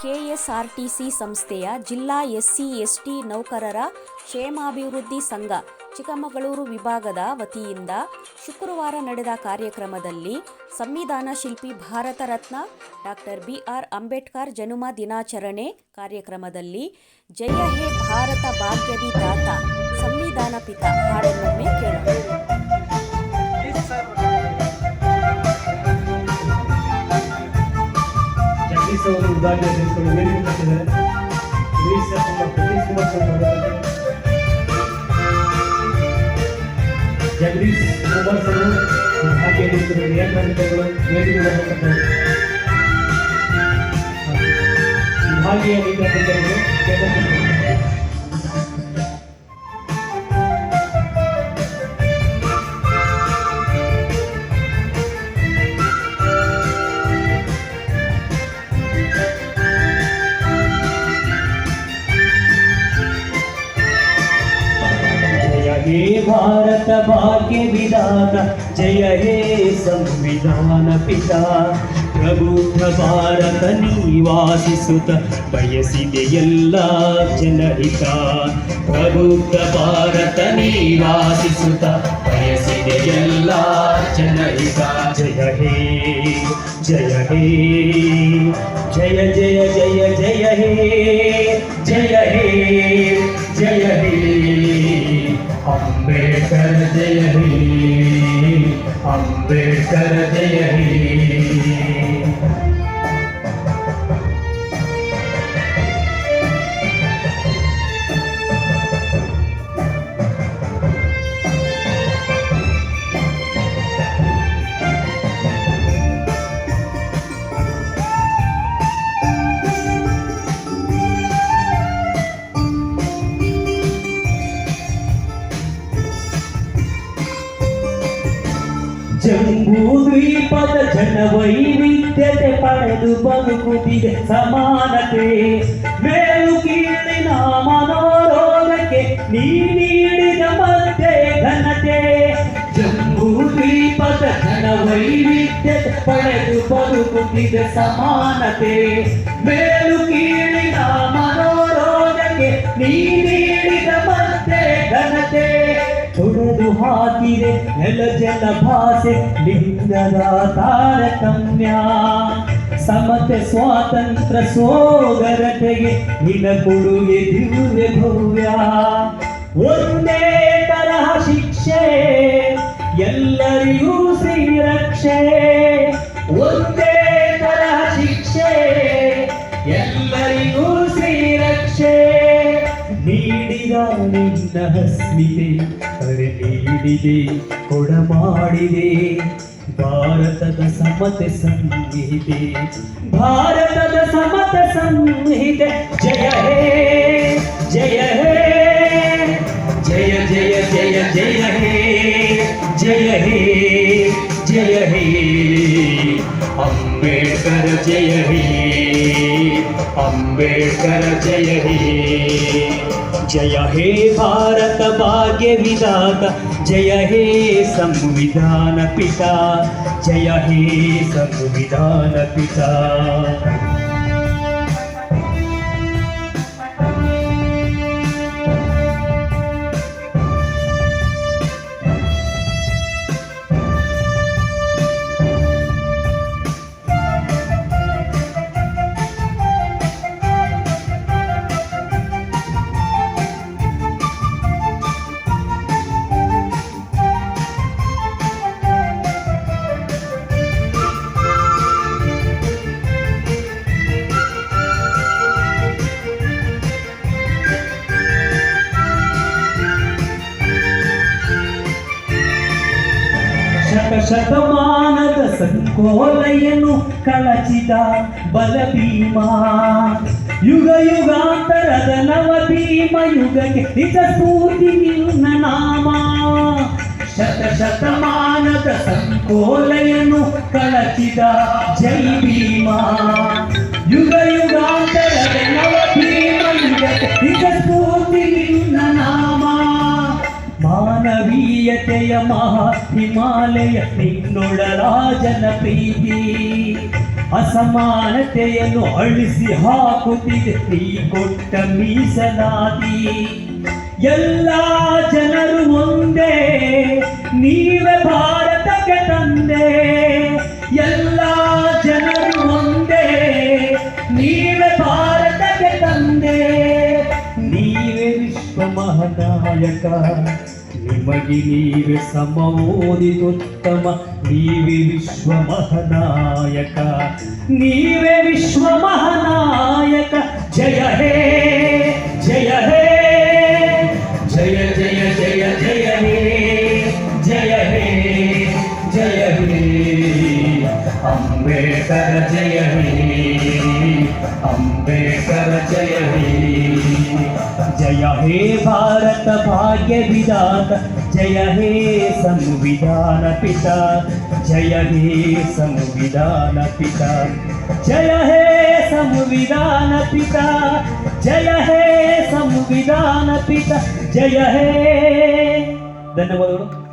KSRTC ಸಂಸ್ಥೆಯ ಜಿಲ್ಲಾ SC ST ನೌಕರರ ಕ್ಷೇಮಾಭಿವೃದ್ಧಿ ಸಂಘ, ಚಿಕ್ಕಮಗಳೂರು ವಿಭಾಗದ ವತಿಯಿಂದ ಶುಕ್ರವಾರ ನಡೆದ ಕಾರ್ಯಕ್ರಮದಲ್ಲಿ ಸಂವಿಧಾನ ಶಿಲ್ಪಿ Bharat Ratna doctor B R Ambedkar ಜನುಮ ದಿನಾಚರಣೆ ಕಾರ್ಯಕ್ರಮದಲ್ಲಿ ಜಯ ಹೇ ಭಾರತ ಭಾಗ್ಯವಿದಾತ ಸಂವಿಧಾನ ಪಿತ ಹಾಡನ್ನೊಮ್ಮೆ जोरदार जैसे इसको मेरी पसंद है। मेरी से प्रतीक कुमार सर जगदीश कुमार सर आगे इसको रिएक्ट करते हैं मेरी को करते हैं। भाग्य नहीं करते हैं। భారత భాగ్య విధాత జయ హే సంవిధాన పిత ಪ್ರಬುದ್ಧ ಭಾರತ ನಿವಾಸಿಸುತ್ತ ಬಯಸಿದೆ ಎಲ್ಲ ಜನಹಿತ ಪ್ರಬುದ್ಧ ಭಾರತ ನಿವಾಸಿಸುತ್ತ ಬಯಸಿದೆ ಎಲ್ಲ ಜನಹಿತ ಜಯ ಹೇ ಜಯ ಹೇ ಜಯ ಜಯ ಜಯ ಜಯ ಹೇ ಜಯ ಹೇ അംബേദ്കർ ജയ അംബേദ്കർ ജയ ಜಂಬೂ ಜನ ವೈವಿಧ್ಯತೆ ಪಡೆದು ಬದುಕುತ್ತಿದೆ ಸಮಾನತೆ. ಮೇಲು ಕೀಳಿನ ಮನೋರೋಗಕ್ಕೆ ನೀ ನೀಡಿದ ಮಧ್ಯೆ ಘನತೆ. ಜಂಬೂ ಜನ ವೈವಿಧ್ಯತೆ ಪಡೆದು ಬದುಕುತ್ತಿದೆ ಸಮಾನತೆ. ಮೇಲು ಕೀಳಿನ ಮನೋರೋಗಕ್ಕೆ ನೀ ನೀಡಿದ ಮಧ್ಯೆ ಘನತೆ. ಹಾಕಿದೆ ನೆಲ, ಜಲ, ಭಾಷೆ, ಲಿಂಗದ ತಾರತಮ್ಯ. ಸಮತೆ, ಸ್ವಾತಂತ್ರ್ಯ, ಸೋದರತೆಗೆ ನಿನ ಕೊಡುಗೆ ದಿವ್ಯ ಭವ್ಯ. ಒಂದೇ ತರಹ ಶಿಕ್ಷೆ, ಎಲ್ಲರಿಗೂ ಶ್ರೀರಕ್ಷೆ. ಒಂದೇ ತರಹ ಶಿಕ್ಷೆ, ಎಲ್ಲರಿಗೂ ಶ್ರೀರಕ್ಷೆ. ನೀಡಿದ ನಿನ್ನ ಹಸ್ಮಿತೆ ಕರೆ ನೀಡಿದೆ ಕೊಡ ಮಾಡಿದೆ ಭಾರತದ ಸಮತೆ ಸಂಹಿತೆ ಭಾರತದ ಸಮತೆ ಸಂಹಿತೆ ಜಯ ಹೇ ಜಯ ಹೇ ಜಯ ಜಯ ಜಯ ಜಯ ಹೇ ಜಯ ಹೇ ಜಯ ಹೇ ಅಂಬೇಡ್ಕರ್ ಜಯ ಹೇ ಅಂಬೇಡ್ಕರ್ ಜಯ ಹೇ जय हे भारत भाग्य विधाता जय हे संविधान पिता जय हे संविधान पिता। ಶತಮಾನದ ಸಂಕೋಲೆಯನ್ನು ಕಳಚಿದ ಬಲಭೀಮ ಯುಗ ಯುಗಾಂತರದ ನವ ಭೀಮ ಯುಗಕ್ಕೆ ನಿಜ ಸ್ಫೂರ್ತಿ ನಿನ್ನ ನಾಮ ಶತ ಶತಮಾನದ ಸಂಕೋಲೆಯನ್ನು ಕಳಚಿದ ಜೈ ಭೀಮ ಮಾನವೀಯತೆಯ ಮಹಾ ಹಿಮಾಲಯ ನಿನ್ನೊಡಲ ರಾಜನ ಪ್ರೀತಿ ಅಸಮಾನತೆಯನ್ನು ಅಳಿಸಿ ಹಾಕುತ್ತಿದೆ ನೀ ಕೊಟ್ಟ ಮೀಸಲಾತಿ. ಎಲ್ಲ ಜನರು ಒಂದೇ, ನೀವೇ ವಿಶ್ವ ಮಹಾನಾಯಕ ನಿಮಗೆ ನೀವೇ ಸಮ ಓದಿದುತ್ತಮ ನೀವೇ ವಿಶ್ವ ಮಹಾನಾಯಕ ನೀವೇ ವಿಶ್ವ ಮಹಾನಾಯಕ ಜಯ ಹೇ ಜಯ ಹೇ ಜಯ ಜಯ ಜಯ ಜಯ ಹೇ ಜಯ ಹೇ ಜಯ ಹೇ ಅಂಬೇಡ್ಕರ ಜಯ ಹೇ ಅಂಬೇಡ್ಕರ ಜಯ ಹೇ जय हे भारत भाग्य विधान, जय हे संविधान पिता, जय हे संविधान पिता, जय हे संविधान पिता, जय हे संविधान पिता, जय हे। धन्यवाद।